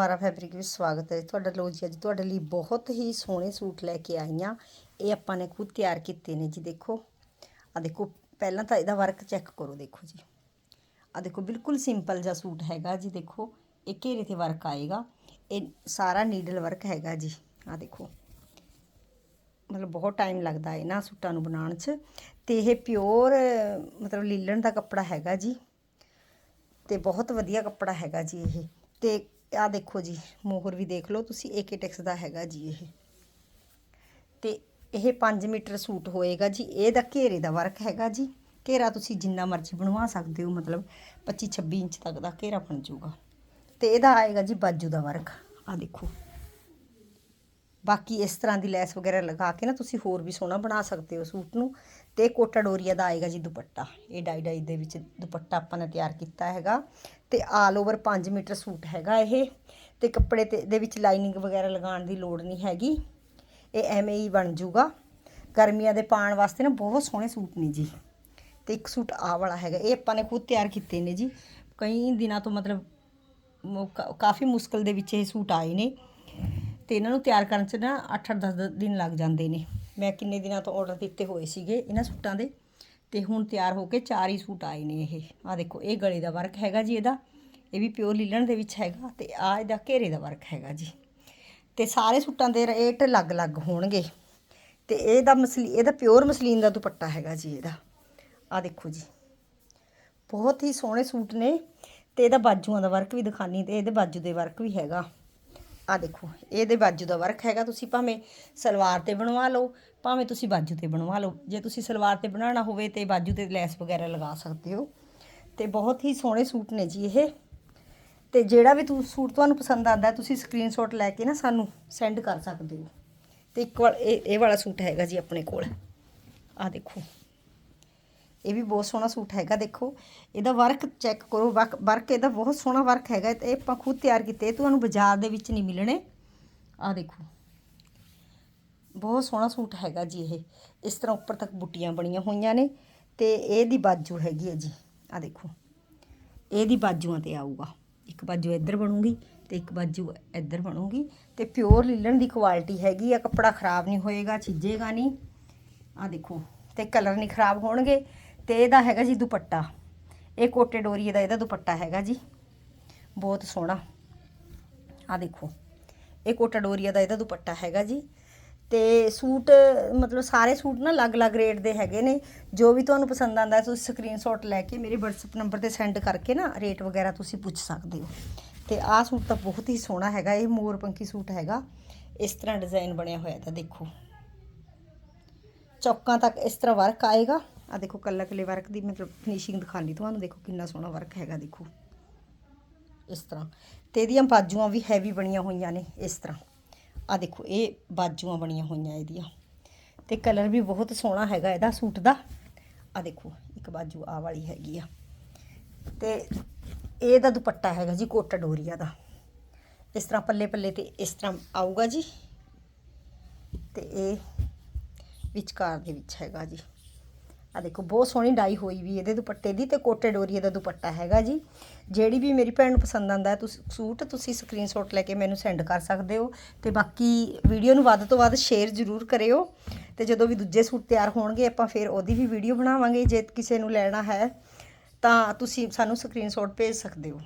ਦੁਬਾਰਾ ਫੈਬਰਿਕ ਵਿੱਚ ਸਵਾਗਤ ਹੈ ਤੁਹਾਡਾ। ਲੋ ਜੀ, ਅੱਜ ਤੁਹਾਡੇ ਲਈ ਬਹੁਤ ਹੀ ਸੋਹਣੇ ਸੂਟ ਲੈ ਕੇ ਆਈ ਹਾਂ। ਇਹ ਆਪਾਂ ਨੇ ਖੁਦ ਤਿਆਰ ਕੀਤੇ ਨੇ ਜੀ, ਦੇਖੋ। ਆ ਦੇਖੋ, ਪਹਿਲਾਂ ਤਾਂ ਇਹਦਾ ਵਰਕ ਚੈੱਕ ਕਰੋ, ਦੇਖੋ ਜੀ। ਆ ਦੇਖੋ, ਬਿਲਕੁਲ ਸਿੰਪਲ ਜਿਹਾ ਸੂਟ ਹੈਗਾ ਜੀ, ਦੇਖੋ। ਇਹ ਘੇਰੇ ਤੇ ਵਰਕ ਆਏਗਾ। ਇਹ ਸਾਰਾ ਨੀਡਲ ਵਰਕ ਹੈਗਾ ਜੀ। ਆ ਦੇਖੋ। ਮਤਲਬ ਬਹੁਤ ਟਾਈਮ ਲੱਗਦਾ ਹੈ ਨਾ ਸੂਟਾਂ ਨੂੰ ਬਣਾਉਣ 'ਚ। ਤੇ ਇਹ ਪਿਓਰ ਮਤਲਬ ਲੀਲਣ ਦਾ ਕੱਪੜਾ ਹੈਗਾ ਜੀ। ਤੇ ਬਹੁਤ ਵਧੀਆ ਕੱਪੜਾ ਹੈਗਾ ਜੀ ਇਹ। ਤੇ ਆ ਦੇਖੋ ਜੀ, ਮੋਹਰ ਵੀ ਦੇਖ ਲਓ, ਤੁਸੀਂ ਏਕੇਟੈਕਸ ਦਾ ਹੈਗਾ ਜੀ ਇਹ। ਤੇ ਇਹ 5 ਮੀਟਰ ਸੂਟ ਹੋਏਗਾ ਜੀ ਇਹਦਾ ਘੇਰੇ ਦਾ ਵਰਕ ਹੈਗਾ ਜੀ। ਘੇਰਾ ਤੁਸੀਂ ਜਿੰਨਾ ਮਰਜ਼ੀ ਬਣਵਾ ਸਕਦੇ ਹੋ, ਮਤਲਬ 25 26 ਇੰਚ ਤੱਕ ਦਾ ਘੇਰਾ ਬਣ ਜਾਊਗਾ। ਤੇ ਇਹਦਾ ਆਏਗਾ ਜੀ ਬਾਜੂ ਦਾ ਵਰਕ, ਆ ਦੇਖੋ। ਬਾਕੀ ਇਸ ਤਰ੍ਹਾਂ ਦੀ ਲੈਸ ਵਗੈਰਾ ਲਗਾ ਕੇ ਨਾ ਤੁਸੀਂ ਹੋਰ ਵੀ ਸੋਹਣਾ ਬਣਾ ਸਕਦੇ ਹੋ ਸੂਟ ਨੂੰ। ਤੇ ਕੋਟਾ ਡੋਰੀਆ ਦਾ ਆਏਗਾ ਜੀ ਦੁਪੱਟਾ। ਇਹ ਡਾਈ ਡਾਈ ਦੇ ਵਿੱਚ ਦੁਪੱਟਾ ਆਪਾਂ ਨੇ ਤਿਆਰ ਕੀਤਾ ਹੈਗਾ। ਤੇ ਆਲ ਓਵਰ 5 ਮੀਟਰ ਸੂਟ ਹੈਗਾ ਇਹ। ਤੇ ਕੱਪੜੇ ਤੇ ਦੇ ਵਿੱਚ ਲਾਈਨਿੰਗ ਵਗੈਰਾ ਲਗਾਉਣ ਦੀ ਲੋੜ ਨਹੀਂ ਹੈਗੀ। ਇਹ ਐਵੇਂ ਹੀ ਬਣ ਜਾਊਗਾ ਗਰਮੀਆਂ ਦੇ ਪਾਉਣ ਵਾਸਤੇ ਨਾ ਬਹੁਤ ਸੋਹਣੇ ਸੂਟ ਨੇ ਜੀ। ਤੇ ਇੱਕ ਸੂਟ ਆ ਵਾਲਾ ਹੈਗਾ। ਇਹ ਆਪਾਂ ਨੇ ਖੁਦ ਤਿਆਰ ਕੀਤੇ ਨੇ ਜੀ। ਕਈ ਦਿਨਾਂ ਤੋਂ ਮਤਲਬ ਕਾਫੀ ਮੁਸ਼ਕਲ ਦੇ ਵਿੱਚ ਇਹ ਸੂਟ ਆਏ ਨੇ। ਤੇ ਇਹਨਾਂ ਨੂੰ ਤਿਆਰ ਕਰਨ 'ਚ ਨਾ 8-10 ਦਿਨ ਲੱਗ ਜਾਂਦੇ ਨੇ। ਮੈਂ ਕਿੰਨੇ ਦਿਨਾਂ ਤੋਂ ਆਰਡਰ ਦਿੱਤੇ ਹੋਏ ਸੀਗੇ ਇਹਨਾਂ ਸੂਟਾਂ ਦੇ। ਤੇ ਹੁਣ ਤਿਆਰ ਹੋ ਕੇ ਚਾਰ ਹੀ ਸੂਟ ਆਏ ਨੇ ਇਹ। ਆ ਦੇਖੋ, ਇਹ ਗਲੇ ਦਾ ਵਰਕ ਹੈਗਾ ਜੀ ਇਹਦਾ। ਇਹ ਵੀ ਪਿਓਰ ਲੀਲਣ ਦੇ ਵਿੱਚ ਹੈਗਾ ਤੇ ਆ ਇਹਦਾ ਘੇਰੇ ਦਾ ਵਰਕ ਹੈਗਾ ਜੀ। ਤੇ ਸਾਰੇ ਸੂਟਾਂ ਦੇ ਰੇਟ ਅਲੱਗ-ਅਲੱਗ ਹੋਣਗੇ। ਤੇ ਇਹਦਾ ਮਸਲੀ, ਇਹਦਾ ਪਿਓਰ ਮਸਲੀਨ ਦਾ ਦੁਪੱਟਾ ਹੈਗਾ ਜੀ ਇਹਦਾ। ਆ ਦੇਖੋ ਜੀ। ਬਹੁਤ ਹੀ ਸੋਹਣੇ ਸੂਟ ਨੇ ਤੇ ਇਹਦਾ ਬਾਜੂਆਂ ਦਾ ਵਰਕ ਵੀ ਦਿਖਾਨੀ ਤੇ ਇਹਦੇ ਬਾਜੂ ਦੇ ਵਰਕ ਵੀ ਹੈਗਾ। ਆ ਦੇਖੋ, ਇਹਦੇ ਬਾਜੂ ਦਾ ਵਰਕ ਹੈਗਾ, ਤੁਸੀਂ ਭਾਵੇਂ ਸਲਵਾਰ ਤੇ ਬਣਵਾ ਲਓ, ਭਾਵੇਂ ਤੁਸੀਂ ਬਾਜੂ ਤੇ ਬਣਵਾ ਲਓ। ਜੇ ਤੁਸੀਂ ਸਲਵਾਰ ਤੇ ਬਣਾਉਣਾ ਹੋਵੇ ਤੇ ਬਾਜੂ ਤੇ ਲੈਸ ਵਗੈਰਾ ਲਗਾ ਸਕਦੇ ਹੋ। ਤੇ ਬਹੁਤ ਹੀ ਸੋਹਣੇ ਸੂਟ ਨੇ ਜੀ ਇਹ। ਤੇ ਜਿਹੜਾ ਵੀ ਤੂੰ, ਸੂਟ ਤੁਹਾਨੂੰ ਪਸੰਦ ਆਉਂਦਾ, ਤੁਸੀਂ ਸਕਰੀਨਸ਼ਾਟ ਲੈ ਕੇ ਨਾ ਸਾਨੂੰ ਸੈਂਡ ਕਰ ਸਕਦੇ ਹੋ। ਤੇ ਇੱਕ ਵਾਰ ਇਹ ਇਹ ਵਾਲਾ ਸੂਟ ਹੈਗਾ ਜੀ ਆਪਣੇ ਕੋਲ। ਆ ਦੇਖੋ। ਇਹ ਵੀ ਬਹੁਤ ਸੋਹਣਾ ਸੂਟ ਹੈਗਾ, ਦੇਖੋ। ਇਹਦਾ ਵਰਕ ਚੈੱਕ ਕਰੋ ਵਰਕ ਇਹਦਾ ਬਹੁਤ ਸੋਹਣਾ ਵਰਕ ਹੈਗਾ। ਤੇ ਇਹ ਆਪਾਂ ਖੁਦ ਤਿਆਰ ਕੀਤੇ ਤੁਹਾਨੂੰ ਬਾਜ਼ਾਰ ਦੇ ਵਿੱਚ ਨਹੀਂ ਮਿਲਣੇ। ਆ ਦੇਖੋ। ਬਹੁਤ ਸੋਹਣਾ ਸੂਟ ਹੈਗਾ ਜੀ ਇਹ। ਇਸ ਤਰ੍ਹਾਂ ਉੱਪਰ ਤੱਕ ਬੁੱਟੀਆਂ ਬਣੀਆਂ ਹੋਈਆਂ ਨੇ ਤੇ ਇਹਦੀ ਬਾਜੂ ਹੈਗੀ ਹੈ ਜੀ। ਆ ਦੇਖੋ। ਇਹਦੀ ਬਾਜੂਆਂ ਤੇ ਆਊਗਾ। ਇੱਕ ਬਾਜੂ ਇੱਧਰ ਬਣੂਗੀ ਤੇ ਇੱਕ ਬਾਜੂ ਇੱਧਰ ਬਣੂਗੀ ਤੇ ਪਿਓਰ ਲੀਲਣ ਦੀ ਕੁਆਲਿਟੀ ਹੈਗੀ ਆ। ਕੱਪੜਾ ਖਰਾਬ ਨਹੀਂ ਹੋਏਗਾ, ਛਿੱਜੇਗਾ ਨਹੀਂ। ਆ ਦੇਖੋ। ਤੇ ਕਲਰ ਨਹੀਂ ਖਰਾਬ ਹੋਣਗੇ। ਤੇ ਇਹਦਾ ਹੈਗਾ ਜੀ ਦੁਪੱਟਾ। ਇਹ ਕੋਟੇ ਡੋਰੀਏ ਦਾ ਇਹਦਾ ਦੁਪੱਟਾ ਹੈਗਾ ਜੀ। ਬਹੁਤ ਸੋਹਣਾ। ਆ ਦੇਖੋ, ਇਹ ਕੋਟਾ ਡੋਰੀਆ ਦਾ ਇਹਦਾ ਦੁਪੱਟਾ ਹੈਗਾ ਜੀ। ਤੇ ਸੂਟ, ਮਤਲਬ ਸਾਰੇ ਸੂਟ ਨਾ ਅਲੱਗ-ਅਲੱਗ ਰੇਟ ਦੇ ਹੈਗੇ ਨੇ। ਜੋ ਵੀ ਤੁਹਾਨੂੰ ਪਸੰਦ ਆਂਦਾ ਤੁਸੀਂ ਸਕਰੀਨਸ਼ਾਟ ਲੈ ਕੇ ਮੇਰੇ WhatsApp ਨੰਬਰ ਤੇ ਸੈਂਡ ਕਰਕੇ ਨਾ ਰੇਟ ਵਗੈਰਾ ਤੁਸੀਂ ਪੁੱਛ ਸਕਦੇ ਹੋ। ਤੇ ਆਹ ਸੂਟ ਤਾਂ ਬਹੁਤ ਹੀ ਸੋਹਣਾ ਹੈਗਾ, ਇਹ ਮੋਰ ਪੰਖੀ ਸੂਟ ਹੈਗਾ। ਇਸ ਤਰ੍ਹਾਂ ਡਿਜ਼ਾਈਨ ਬਣਿਆ ਹੋਇਆ ਤਾਂ ਦੇਖੋ। ਚੌਕਾਂ ਤੱਕ ਇਸ ਤਰ੍ਹਾਂ ਵਰਕ ਆਏਗਾ। ਆ ਦੇਖੋ ਕੱਲਾ ਕੱਲੇ ਵਰਕ ਦੀ ਮਤਲਬ ਫਿਨਿਸ਼ਿੰਗ ਦਿਖਾਣੀ ਤੁਹਾਨੂੰ, ਦੇਖੋ ਕਿੰਨਾ ਸੋਹਣਾ ਵਰਕ ਹੈਗਾ, ਦੇਖੋ। ਇਸ ਤਰ੍ਹਾਂ। ਤੇ ਇਹਦੀਆਂ ਬਾਜੂਆਂ ਵੀ ਹੈਵੀ ਬਣੀਆਂ ਹੋਈਆਂ ਨੇ, ਇਸ ਤਰ੍ਹਾਂ। ਆ ਦੇਖੋ, ਇਹ ਬਾਜੂਆਂ ਬਣੀਆਂ ਹੋਈਆਂ ਇਹਦੀਆਂ। ਤੇ ਕਲਰ ਵੀ ਬਹੁਤ ਸੋਹਣਾ ਹੈਗਾ ਇਹਦਾ ਸੂਟ ਦਾ। ਆ ਦੇਖੋ, ਇੱਕ ਬਾਜੂ ਆ ਵਾਲੀ ਹੈਗੀ ਆ। ਤੇ ਇਹਦਾ ਦੁਪੱਟਾ ਹੈਗਾ ਜੀ ਕੋਟਾ ਡੋਰੀਆ ਦਾ। ਇਸ ਤਰ੍ਹਾਂ ਪੱਲੇ ਪੱਲੇ ਤੇ ਇਸ ਤਰ੍ਹਾਂ ਆਊਗਾ ਜੀ। ਤੇ ਇਹ ਵਿਚਕਾਰ ਦੇ ਵਿੱਚ ਹੈਗਾ ਜੀ। ਆ ਦੇਖੋ, ਬਹੁਤ ਸੋਹਣੀ ਡਾਈ ਹੋਈ ਵੀ ਇਹਦੇ ਦੁਪੱਟੇ ਦੀ ਤੇ ਕੋਟੇ ਡੋਰੀਏ ਦਾ ਦੁਪੱਟਾ ਹੈਗਾ ਜੀ। ਜਿਹੜੀ ਵੀ ਮੇਰੀ ਭੈਣ ਨੂੰ ਪਸੰਦ ਆਂਦਾ ਹੈ, ਤੁਸੀਂ ਸੂਟ, ਤੁਸੀਂ ਸਕਰੀਨਸ਼ਾਟ ਲੈ ਕੇ ਮੈਨੂੰ ਸੈਂਡ ਕਰ ਸਕਦੇ ਹੋ। ਤੇ ਬਾਕੀ ਵੀਡੀਓ ਨੂੰ ਵੱਧ ਤੋਂ ਵੱਧ ਸ਼ੇਅਰ ਜ਼ਰੂਰ ਕਰਿਓ। ਤੇ ਜਦੋਂ ਵੀ ਦੂਜੇ ਸੂਟ ਤਿਆਰ ਹੋਣਗੇ, ਆਪਾਂ ਫਿਰ ਉਹਦੀ ਵੀ ਵੀਡੀਓ ਬਣਾਵਾਂਗੇ। ਜੇ ਕਿਸੇ ਨੂੰ ਲੈਣਾ ਹੈ, ਤਾਂ ਤੁਸੀਂ ਸਾਨੂੰ ਸਕਰੀਨਸ਼ਾਟ ਭੇਜ ਸਕਦੇ ਹੋ।